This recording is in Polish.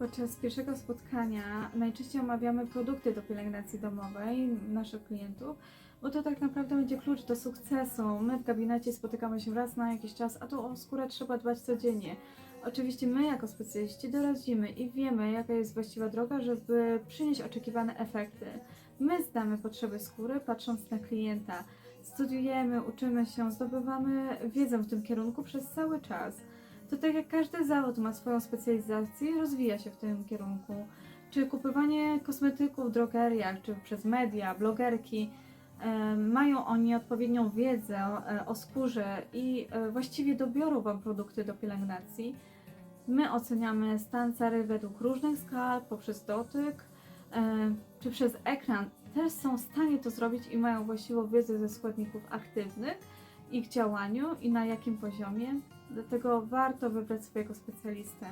Podczas pierwszego spotkania najczęściej omawiamy produkty do pielęgnacji domowej naszych klientów, bo to tak naprawdę będzie klucz do sukcesu. My w gabinecie spotykamy się raz na jakiś czas, a tu o skórę trzeba dbać codziennie. Oczywiście my jako specjaliści doradzimy i wiemy, jaka jest właściwa droga, żeby przynieść oczekiwane efekty. My znamy potrzeby skóry, patrząc na klienta. Studiujemy, uczymy się, zdobywamy wiedzę w tym kierunku przez cały czas. To tak jak każdy zawód ma swoją specjalizację rozwija się w tym kierunku. Czy kupowanie kosmetyków w drogeriach, czy przez media, blogerki, e, mają oni odpowiednią wiedzę e, o skórze i e, właściwie dobiorą Wam produkty do pielęgnacji. My oceniamy stan cery według różnych skal, poprzez dotyk, e, czy przez ekran. Też są w stanie to zrobić i mają właściwą wiedzę ze składników aktywnych, ich działaniu i na jakim poziomie. Dlatego warto wybrać swojego specjalistę.